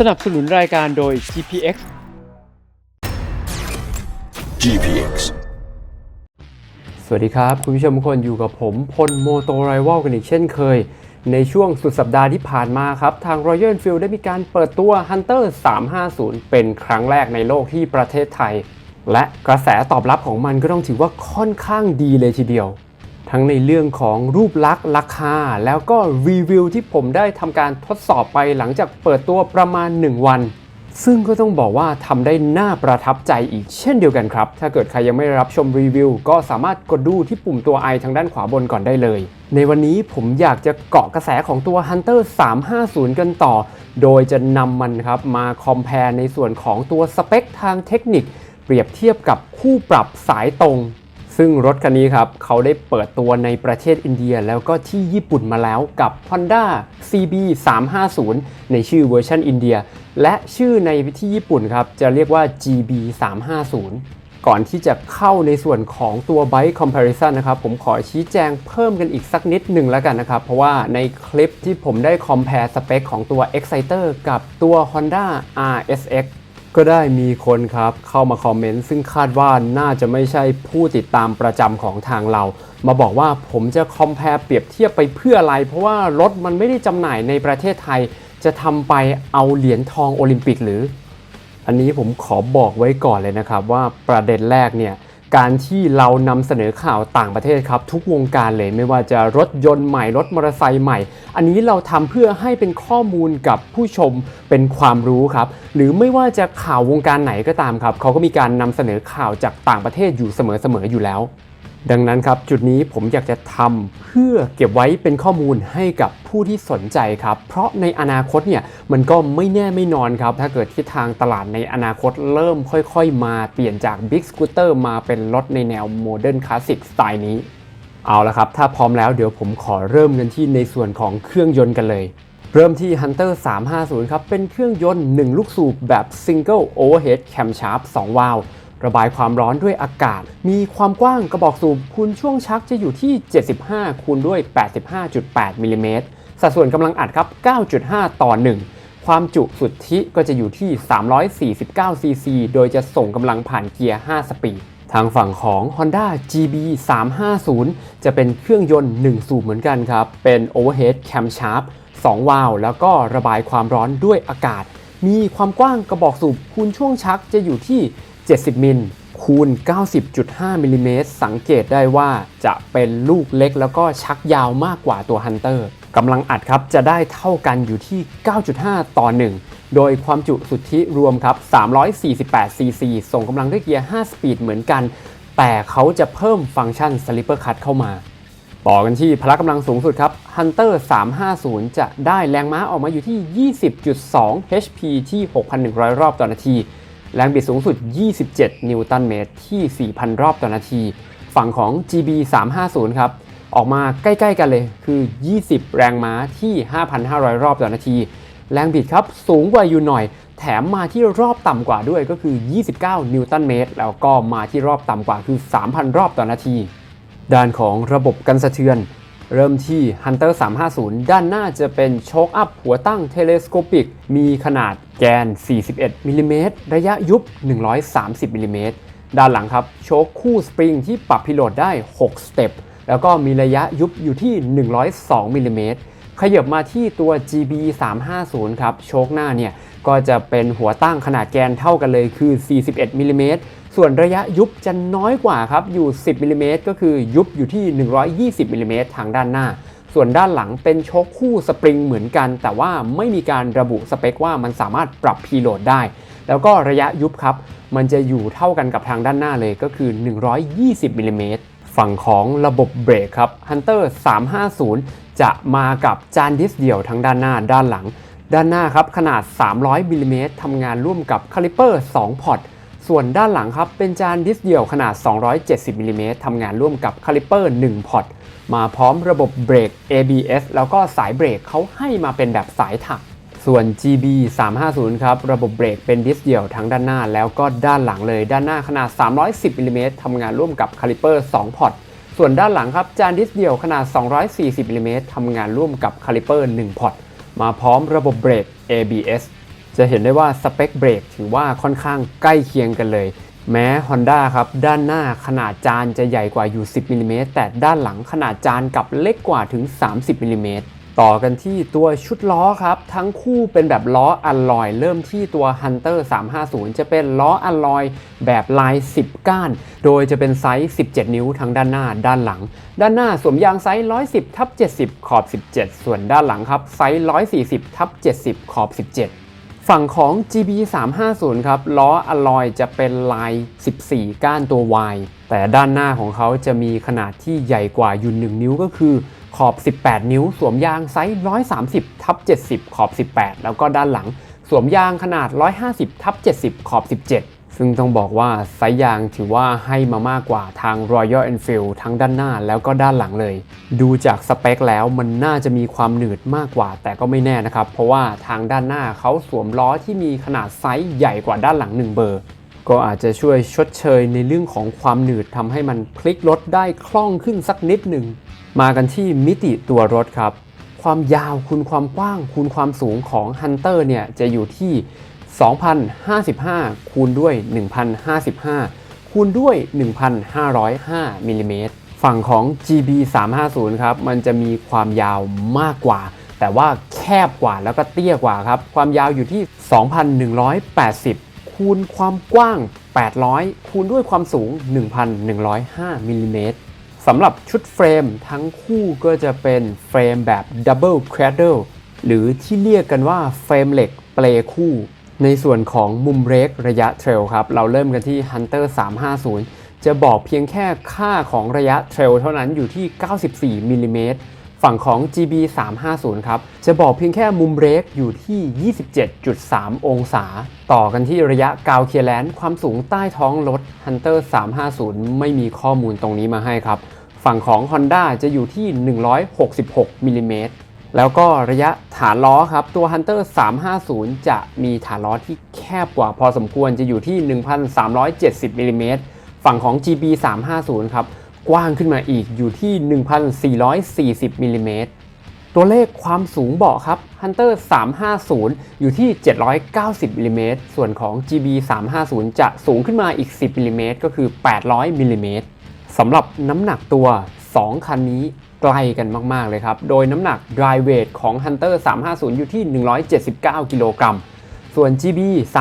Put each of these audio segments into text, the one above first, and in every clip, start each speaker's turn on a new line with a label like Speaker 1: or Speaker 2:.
Speaker 1: สนับสนุนรายการโดย GPX
Speaker 2: GPX
Speaker 3: สวัสดีครับ คุณผู้ชมทุกคนอยู่กับผมพลโมโตไรว a ลกันอีกเช่นเคย ในช่วงสุดสัปดาห์ที่ผ่านมาครับ ทาง Royal Enfield ได้มีการเปิดตัว Hunter 350 เป็นครั้งแรกในโลกที่ประเทศไทย และกระแสตอบรับของมันก็ต้องถือว่าค่อนข้างดีเลยทีเดียว ทั้งในเรื่องของรูปลักษณ์ราคา แล้วก็รีวิวที่ผมได้ทำการทดสอบไปหลังจากเปิดตัวประมาณ 1 วัน ซึ่งก็ต้องบอกว่าทำได้น่าประทับใจอีกเช่นเดียวกันครับ ถ้าเกิดใครยังไม่รับชมรีวิว ก็สามารถกดดูที่ปุ่มตัว i ทางด้านขวาบนก่อนได้เลย ในวันนี้ผมอยากจะเกาะกระแสของตัว Hunter 350 กันต่อ โดยจะนำมันครับมาคอมเพลในส่วนของตัวสเปคทางเทคนิค เปรียบเทียบกับคู่ปรับสายตรง ซึ่งรถคันนี้ครับเขาได้เปิดตัวในประเทศอินเดียแล้วก็ที่ญี่ปุ่นมาแล้วกับ Honda CB 350ในชื่อเวอร์ชันอินเดีย และชื่อในที่ญี่ปุ่นครับจะเรียกว่า GB 350ก่อนที่จะเข้าในส่วนของตัว Bike Comparison นะครับ ผมขอชี้แจงเพิ่มกันอีกสักนิดหนึ่งแล้วกันนะครับ เพราะว่าในคลิปที่ผมได้ compare สเปคของตัว Exciter กับตัว Honda RSX ก็ได้มีคนครับเข้ามาคอมเมนต์ซึ่งคาดว่าน่าจะไม่ใช่ผู้ติดตามประจำของทางเรา มาบอกว่าผมจะคอมเพลเปรียบเทียบไปเพื่ออะไร เพราะว่ารถมันไม่ได้จำหน่ายในประเทศไทย จะทำไปเอาเหรียญทองโอลิมปิกหรือ อันนี้ผมขอบอกไว้ก่อนเลยนะครับว่าประเด็นแรกเนี่ย การที่เรานำเสนอข่าวต่างประเทศครับ ทุกวงการเลยไม่ว่าจะรถยนต์ใหม่ รถมอเตอร์ไซค์ใหม่ อันนี้เราทำเพื่อให้เป็นข้อมูลกับผู้ชมเป็นความรู้ครับ หรือไม่ว่าจะข่าววงการไหนก็ตามครับเขาก็มีการนำเสนอข่าวจากต่างประเทศอยู่เสมอๆอยู่แล้ว ดังนั้นครับจุดนี้ผมอยากจะทำเพื่อเก็บไว้เป็นข้อมูลให้กับผู้ที่สนใจครับ เพราะในอนาคตเนี่ยมันก็ไม่แน่ไม่นอนครับ ถ้าเกิดทิศทางตลาดในอนาคตเริ่มค่อยๆ มาเปลี่ยนจาก Big Scooter มาเป็นรถในแนวโมเดิร์นคลาสสิกสไตล์นี้ เอาละครับ ถ้าพร้อมแล้วเดี๋ยวผมขอเริ่มกันที่ในส่วนของเครื่องยนต์กันเลย เริ่มที่ Hunter 350 ครับ เป็นเครื่องยนต์ 1 ลูกสูบแบบ Single Overhead Camshaft 2วาล์ว ระบายความร้อนด้วยอากาศ มีความกว้างกระบอกสูบคูณช่วงชักจะอยู่ที่ 75 คูณด้วย 85.8มิลลิเมตรสัดส่วนกำลังอัดครับ 9.5 ต่อ 1 ความจุสุทธิก็จะอยู่ที่ 349 ซีซี โดยจะส่งกำลังผ่านเกียร์ 5 สปีด ทางฝั่งของ Honda GB 350 จะเป็นเครื่องยนต์ 1 สูบเหมือนกันครับ เป็น Overhead Camshaft 2วาล์วแล้วก็ระบายความร้อนด้วยอากาศ มีความกว้างกระบอกสูบคูณช่วงชักจะอยู่ที่ 70 มิลคูณ 90.5 มิลลิเมตรสังเกตได้ว่าจะเป็นลูกเล็กแล้วก็ชักยาวมากกว่าตัว Hunter กำลังอัดครับจะได้เท่ากันอยู่ที่ 9.5 ต่อ 1 โดยความจุสุทธิรวมครับ 348ซีซีส่งกำลังด้วยเกียร์ 5 สปีดเหมือนกัน แต่เขาจะเพิ่มฟังก์ชัน Slipper Cut เข้ามา ต่อกันที่พละกำลังสูงสุดครับ Hunter 350 จะได้แรงม้าออกมาอยู่ที่ 20.2 HP ที่ 6,100 รอบต่อนาที แรงบิดสูงสุด 27 นิวตันเมตรที่ 4,000 รอบต่อนาที ฝั่งของ GB 350 ครับ ออกมาใกล้ๆกันเลยคือ 20 แรงม้าที่ 5,500 รอบต่อนาที แรงบิดครับสูงกว่าอยู่หน่อย แถมมาที่รอบต่ำกว่าด้วยก็คือ 29 นิวตันเมตร แล้วก็มาที่รอบต่ำกว่าคือ 3,000 รอบต่อนาที ด้านของระบบกันสะเทือน เริ่มที่ Hunter 350 ด้านหน้าจะเป็นโชคอัพหัวตั้งเทเลสโคปิก มีขนาดแกน 41มิลลิเมตรระยะยุบ 130มิลลิเมตรด้านหลังครับ โชคคู่สปริงที่ปรับพิโลดได้ 6 สเต็ป แล้วก็มีระยะยุบอยู่ที่ 102มิลลิเมตรขยับมาที่ตัว GB 350 ครับ โชคหน้าเนี่ย ก็จะเป็นหัวตั้งขนาดแกนเท่ากันเลยคือ 41มิลลิเมตร ส่วนระยะยุบจะน้อยกว่าครับอยู่ 10มิลลิเมตรก็คือยุบอยู่ที่ 120มิลลิเมตรทางด้านหน้า ส่วนด้านหลังเป็นโชคคู่สปริงเหมือนกัน แต่ว่าไม่มีการระบุสเปคว่ามันสามารถปรับพีโหลดได้ แล้วก็ระยะยุบครับ มันจะอยู่เท่ากันกับทางด้านหน้าเลยก็คือ 120มิลลิเมตรฝั่งของระบบเบรกครับ Hunter 350 จะมากับจานดิสเดี่ยวทั้งด้านหน้าด้านหลัง ด้านหน้าครับขนาด 300มิลลิเมตรทำงานร่วมกับคาลิเปอร์ 2 พอร์ต ส่วนด้านหลังครับ เป็นจานดิสเดี่ยวขนาด 270มิลลิเมตรทำงานร่วมกับคาลิเปอร์1พอตมาพร้อมระบบเบรก ABS แล้วก็สายเบรกเขาให้มาเป็นแบบสายถัก ส่วน GB 350ครับ ระบบเบรกเป็นดิสเดี่ยวทั้งด้านหน้า แล้วก็ด้านหลังเลย ด้านหน้าขนาด 310มิลลิเมตรทำงานร่วมกับคาลิเปอร์2พอตส่วนด้านหลังครับจานดิสเดี่ยวขนาด 240มิลลิเมตรทำงานร่วมกับคาลิเปอร์1พอตมาพร้อมระบบเบรก ABS จะเห็นได้ว่าสเปคเบรกถือว่าค่อนข้างใกล้เคียงกันเลย แม้ Honda ครับด้านหน้าขนาดจานจะใหญ่กว่าอยู่ 10มิลลิเมตรแต่ด้านหลังขนาดจานกลับเล็กกว่าถึง 30มิลลิเมตรต่อกันที่ตัวชุดล้อครับ ทั้งคู่เป็นแบบล้ออัลลอย เริ่มที่ตัว Hunter 350 จะเป็นล้ออัลลอยแบบลาย 10 ก้าน โดยจะเป็นไซส์ 17 นิ้วทั้งด้านหน้าด้านหลัง ด้านหน้าสวมยางไซส์ 110ทับ70 ขอบ 17 ส่วนด้านหลังครับ ไซส์ 140ทับ70 ขอบ 17 ฝั่งของ GB 350ครับล้ออลลอยจะเป็นลาย 14 ก้านตัว Y แต่ด้านหน้าของเขาจะมีขนาดที่ใหญ่กว่าอยู่ 1 นิ้วก็คือขอบ 18 นิ้ว สวมยางไซส์130ทับ70 ขอบ 18 แล้วก็ด้านหลัง สวมยางขนาด 150ทับ70 ขอบ 17 ซึ่งต้องบอกว่าไซส์ยางถือว่าให้มามากกว่าทาง Royal Enfield ทั้งด้านหน้าแล้วก็ด้านหลังเลย ดูจากสเปคแล้วมันน่าจะมีความหนืดมากกว่า แต่ก็ไม่แน่นะครับ เพราะว่าทางด้านหน้าเขาสวมล้อที่มีขนาดไซส์ใหญ่กว่าด้านหลัง 1 เบอร์ ก็อาจจะช่วยชดเชยในเรื่องของความหนืดทำให้มันพลิกรถได้คล่องขึ้นสักนิดหนึ่งมากันที่มิติตัวรถครับ ความยาวคูณความกว้างคูณความสูงของ Hunter เนี่ยจะอยู่ที่ 2,055 คูณด้วย 1,055 คูณด้วย 1,505มิลลิเมตรฝั่งของ GB 350ครับ มันจะมีความยาวมากกว่า แต่ว่าแคบกว่าแล้วก็เตี้ยกว่าครับ ความยาวอยู่ที่ 2,180 คูณความกว้าง 800 คูณด้วยความสูง 1,105มิลลิเมตรสำหรับชุดเฟรมทั้งคู่ก็จะเป็นเฟรมแบบ Double Cradle หรือที่เรียกกันว่าเฟรมเหล็กเปลคู่ ในส่วนของมุมเรกระยะเทรลครับ เราเริ่มกันที่ Hunter 350 จะบอกเพียงแค่ค่าของระยะเทรลเท่านั้นอยู่ที่ 94มิลลิเมตรฝั่งของ GB 350ครับ จะบอกเพียงแค่มุมเรกอยู่ที่ 27.3 องศา ต่อกันที่ระยะกาวเคียร์แลนด์ความสูงใต้ท้องรถ Hunter 350 ไม่มีข้อมูลตรงนี้มาให้ครับ ฝั่งของ Honda จะอยู่ที่ 166มิลลิเมตร แล้วก็ระยะฐานล้อครับ ตัว Hunter 350 จะมีฐานล้อที่แคบกว่าพอสมควรจะอยู่ที่ 1,370มิลลิเมตรฝั่งของ GB 350ครับ กว้างขึ้นมาอีกอยู่ที่ 1,440มิลลิเมตรตัวเลขความสูงเบาะครับ Hunter 350 อยู่ที่ 790มิลลิเมตรส่วนของ GB 350 จะสูงขึ้นมาอีก 10มิลลิเมตรก็คือ 800มิลลิเมตรสำหรับน้ำหนักตัว 2 คันนี้ กล้กันมาก ๆ เลยครับ โดยน้ำหนัก dry weight ของ Hunter 350 อยู่ที่ 179 กิโลกรัม ส่วน GB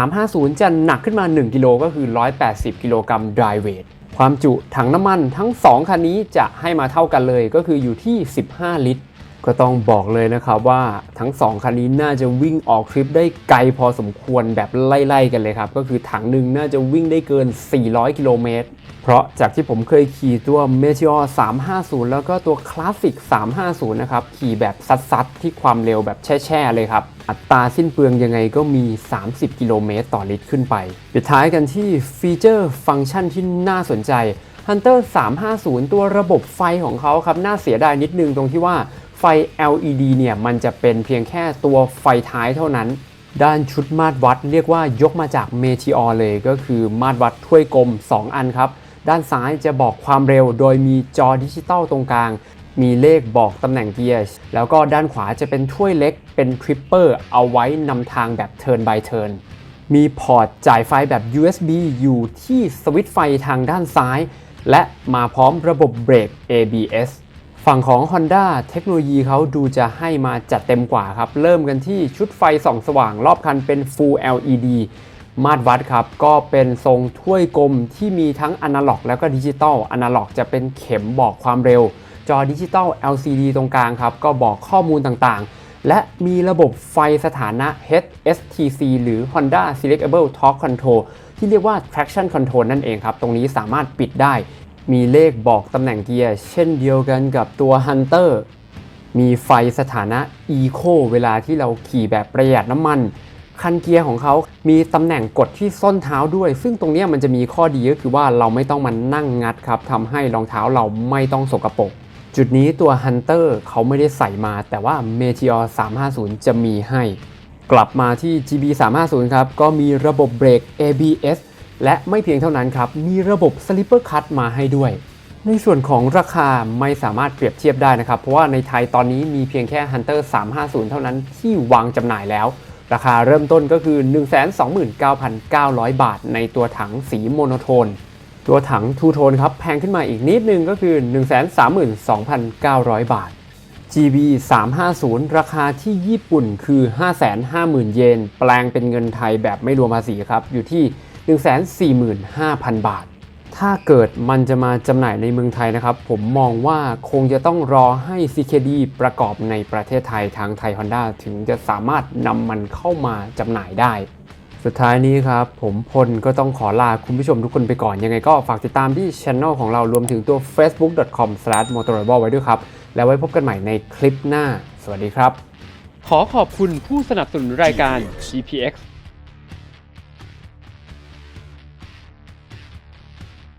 Speaker 3: 350 จะหนักขึ้นมา 1 กิโลก็คือ 180 กิโลกรัม dry weight ความจุถังน้ำมันทั้ง 2 คันนี้จะให้มาเท่ากันเลยก็คืออยู่ที่ 15 ลิตร ก็ต้องบอกเลยนะครับว่าทั้ง 2คันนี้น่าจะวิ่งออกทริปได้ไกลพอสมควรแบบไล่ๆกันเลยครับ ก็คือถังหนึ่งน่าจะวิ่งได้เกิน 400 กิโลเมตร เพราะจากที่ผมเคยขี่ตัว Meteor 350 แล้วก็ตัว Classic 350 นะครับ ขี่แบบซัดๆ ที่ความเร็วแบบแช่ๆ เลยครับ อัตราสิ้นเปลืองยังไงก็มี 30 กิโลเมตรต่อลิตรขึ้นไป ปิดท้ายกันที่ฟีเจอร์ฟังก์ชันที่น่าสนใจ Hunter 350 ตัวระบบไฟของเขาครับน่าเสียดายนิดนึงตรงที่ว่า ฟ LED เนี่ยมันจะเป็นเพียงแค่ตัวไฟท้ายเท่านั้น ด้านชุดมาตรวัด เรียกว่ายกมาจาก Meteor เลย ก็คือมาตรวัดถ้วยกลม 2 อันครับ ด้านซ้ายจะบอกความเร็ว โดยมีจอดิจิตอลตรงกลาง มีเลขบอกตำแหน่งเกียร์แล้วก็ด้านขวาจะเป็นถ้วยเล็กเป็นทริปเปอร์เอาไว้นำทางแบบ Turn by Turn มีพอร์ตจ่ายไฟแบบ USB อยู่ที่สวิตช์ไฟทางด้านซ้าย และมาพร้อมระบบเบรก ABS ฝั่งของ Honda เทคโนโลยีเขาดูจะให้มาจัดเต็มกว่าครับ เริ่มกันที่ชุดไฟส่องสว่างรอบคันเป็น Full LED มาตรวัดครับ ก็เป็นทรงถ้วยกลมที่มีทั้งอนาล็อกแล้วก็ดิจิตอลอนาล็อกจะเป็นเข็มบอกความเร็ว จอดิจิตอล LCD ตรงกลางครับ ก็บอกข้อมูลต่างๆ และมีระบบไฟสถานะ HSTC หรือ Honda Selectable Torque Control ที่เรียกว่า traction control นั่นเองครับ ตรงนี้สามารถปิดได้ มีเลขบอกตำแหน่งเกียร์ เช่นเดียวกันกับตัว Hunter มีไฟสถานะ Eco เวลาที่เราขี่แบบประหยัดน้ำมัน คันเกียร์ของเขามีตำแหน่งกดที่ส้นเท้าด้วย ซึ่งตรงนี้มันจะมีข้อดีก็คือว่าเราไม่ต้องมานั่งงัดครับทำให้รองเท้าเราไม่ต้องสกรปรกจุดนี้ตัว Hunter เขาไม่ได้ใส่มา แต่ว่า Meteor 350 จะมีให้ กลับมาที่ GB 350ครับก็มีระบบเบรก ABS และไม่เพียงเท่านั้นครับ มีระบบ Slipper Cut มาให้ด้วย ในส่วนของราคาไม่สามารถเปรียบเทียบได้นะครับ เพราะว่าในไทยตอนนี้มีเพียงแค่ Hunter 350 เท่านั้นที่วางจำหน่ายแล้ว ราคาเริ่มต้นก็คือ 129,900 บาท ในตัวถังสีโมโนโทน ตัวถังทูโทนครับแพงขึ้นมาอีกนิดนึงก็คือ 132,900 บาท GB 350 ราคาที่ญี่ปุ่นคือ 550,000 เยน แปลงเป็นเงินไทยแบบไม่รวมภาษีครับ อยู่ที่ 145,000 บาท ถ้าเกิดมันจะมาจำหน่ายในเมืองไทยนะครับ ผมมองว่าคงจะต้องรอให้ CKD ประกอบในประเทศไทยทางไทย Honda ถึงจะสามารถนำมันเข้ามาจำหน่ายได้สุดท้ายนี้ครับ ผมพลก็ต้องขอลาคุณผู้ชมทุกคนไปก่อน ยังไงก็ฝากติดตามที่ช anel ของเรารวมถึงตัว facebook.com/motorable ไว้ด้วยครับ แล้วไว้พบกันใหม่ในคลิปหน้า สวัสดีครับ
Speaker 1: ขอขอบคุณผู้สนับสนุนรายการ GPX